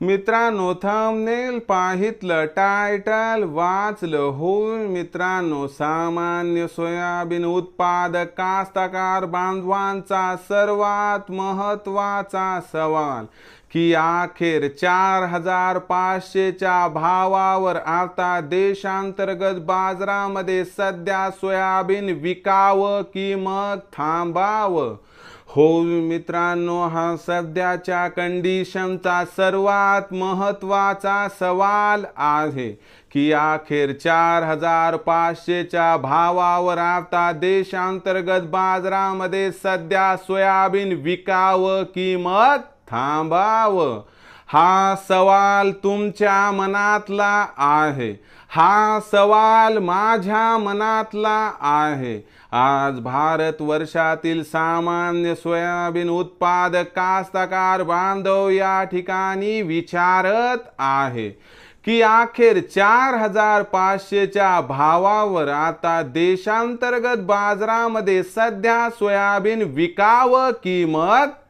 मित्रांनो thumbnail पाहितलं title वाचलं होय मित्रांनो सामान्य सोयाबीन उत्पादक कास्तकार बांधवांचा सर्वात महत्त्वाचा सवाल की अखेर चार हजार पाचशेच्या भावावर आता देशांतर्गत बाजारामध्ये सध्या सोयाबीन विकावं की मग थांबावं? हो मित्रांनो हा सध्याच्या कंडिशनचा सर्वात महत्त्वाचा सवाल आहे की अखेर चार हजार पाचशेच्या भावावर आता देशांतर्गत बाजारामध्ये सध्या सोयाबीन विकावं की मग थांबावं? हा सवाल तुमच्या मनातला आहे. हा सवाल माझ्या मनातला आहे. आज भारत वर्षातील सामान्य सोयाबीन उत्पादक कास्तकार बांधव या ठिकाणी विचारत आहे की अखेर चार हजार पाचशेच्या भावावर आता देशांतर्गत बाजारामध्ये सध्या सोयाबीन विकावं किंमत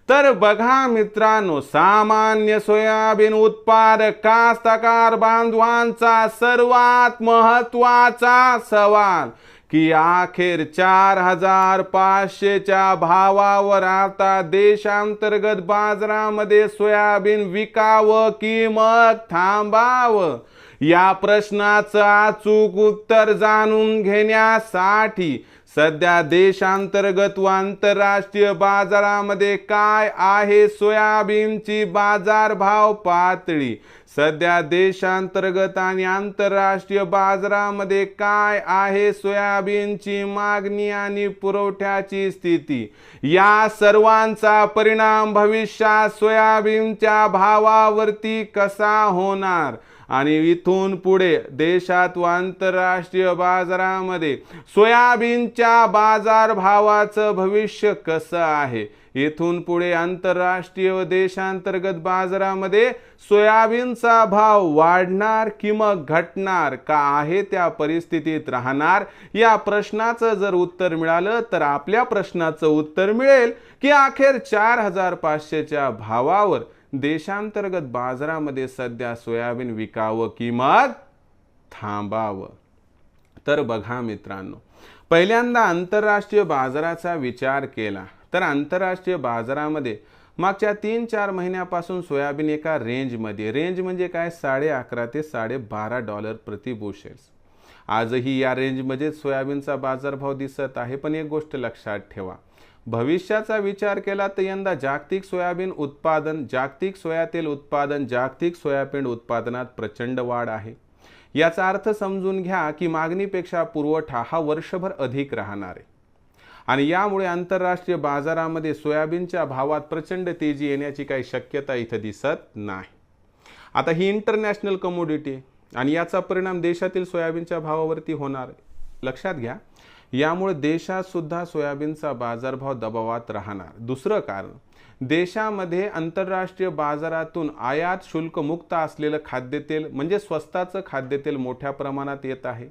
तर बघा मित्रांनो सामान्य सोयाबीन उत्पादक कास्तकार बांधवांचा सर्वात महत्त्वाचा सवाल की अखेर चार हजार पाचशेच्या भावावर आता देशांतर्गत बाजारामध्ये सोयाबीन विकावं की मग थांबावं? या प्रश्नाचं अचूक उत्तर जाणून घेण्यासाठी सध्या देशांतर्गत व आंतरराष्ट्रीय बाजारामध्ये काय आहे सोयाबीनची बाजारभाव पातळी? सध्या देशांतर्गत आणि आंतरराष्ट्रीय बाजारामध्ये काय आहे सोयाबीनची मागणी आणि पुरवठ्याची स्थिती? या सर्वांचा परिणाम भविष्यात सोयाबीनच्या भावावरती कसा होणार? आणि इथून पुढे देशात व आंतरराष्ट्रीय बाजारामध्ये सोयाबीनच्या बाजारभावाचं भविष्य कसं आहे? इथून पुढे आंतरराष्ट्रीय व देशांतर्गत बाजारामध्ये सोयाबीनचा भाव वाढणार किंवा मग घटणार का आहे त्या परिस्थितीत राहणार? या प्रश्नाचं जर उत्तर मिळालं तर आपल्या प्रश्नाचं उत्तर मिळेल की अखेर चार हजार पाचशेच्या भावावर देशांतर्गत बाजारामध्ये सध्या सोयाबीन विकावं किंमत थांबावं. तर बघा मित्रांनो पहिल्यांदा आंतरराष्ट्रीय बाजाराचा विचार केला तर आंतरराष्ट्रीय बाजारामध्ये मागच्या तीन चार महिन्यापासून सोयाबीन एका रेंजमध्ये. रेंज म्हणजे काय? साडे अकरा ते साडेबारा डॉलर प्रति बुशेल्स आजही या रेंजमध्ये सोयाबीनचा बाजारभाव दिसत आहे पण एक गोष्ट लक्षात ठेवा. भविष्याचा विचार केला तर यंदा जागतिक सोयाबीन उत्पादन जागतिक सोयातेल उत्पादन जागतिक सोयाबीन उत्पादनात प्रचंड वाढ आहे. याचा अर्थ समजून घ्या की मागणीपेक्षा पुरवठा हा वर्षभर अधिक राहणार आहे. आणि यामुळे आंतरराष्ट्रीय बाजारामध्ये सोयाबीनच्या भावात प्रचंड तेजी येण्याची काही शक्यता इथं दिसत नाही. आता ही इंटरनॅशनल कमोडिटी आणि याचा परिणाम देशातील सोयाबीनच्या भावावरती होणार लक्षात घ्या यामुळे देशातसुद्धा सोयाबीनचा बाजारभाव दबावात राहणार. दुसरं कारण देशामध्ये आंतरराष्ट्रीय बाजारातून आयात शुल्क मुक्त असलेलं खाद्यतेल म्हणजे स्वस्ताचं खाद्यतेल मोठ्या प्रमाणात येत आहे.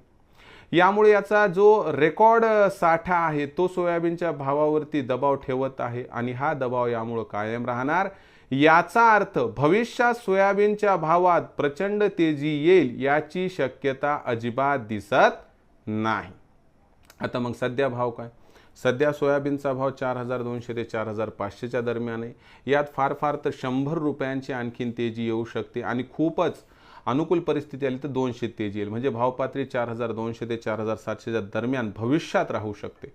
यामुळे याचा जो रेकॉर्ड साठा आहे तो सोयाबीनच्या भावावरती दबाव ठेवत आहे आणि हा दबाव यामुळं कायम राहणार. याचा अर्थ भविष्यात सोयाबीनच्या भावात प्रचंड तेजी येईल याची शक्यता अजिबात दिसत नाही. आता मग सध्या भाव काय? सध्या सोयाबीनचा भाव चार हजार दोनशे ते चार हजार पाचशेच्या दरम्यान आहे. यात फार फार तर शंभर रुपयांची आणखीन तेजी येऊ शकते आणि खूपच अनुकूल परिस्थिती आली तर दोनशे तेजी येईल. म्हणजे भावपातळी चार हजार दोनशे ते चार हजार सातशेच्या दरम्यान भविष्यात राहू शकते.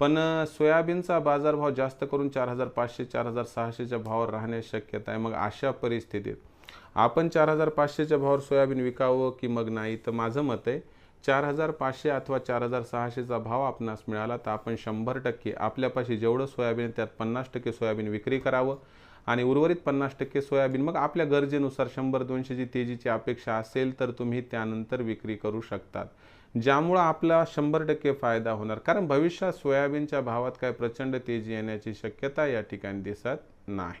पण सोयाबीनचा बाजारभाव जास्त करून चार हजार पाचशे चार हजार सहाशेच्या भावावर राहण्याची शक्यता आहे. मग अशा परिस्थितीत आपण चार हजार पाचशेच्या भावावर सोयाबीन विकावं की मग नाही? तर माझं मत आहे चार हजार पाचशे अथवा चार हजार सहाशेचा भाव आपणास मिळाला तर आपण शंभर टक्के आपल्यापाशी जेवढं सोयाबीन त्यात पन्नास टक्के सोयाबीन विक्री करावं आणि उर्वरित पन्नास टक्के सोयाबीन मग आपल्या गरजेनुसार शंभर दोनशेची तेजीची अपेक्षा असेल तर तुम्ही त्यानंतर विक्री करू शकतात. ज्यामुळं आपला शंभर टक्के फायदा होणार. कारण भविष्यात सोयाबीनच्या भावात काय प्रचंड तेजी येण्याची शक्यता या ठिकाणी दिसत नाही.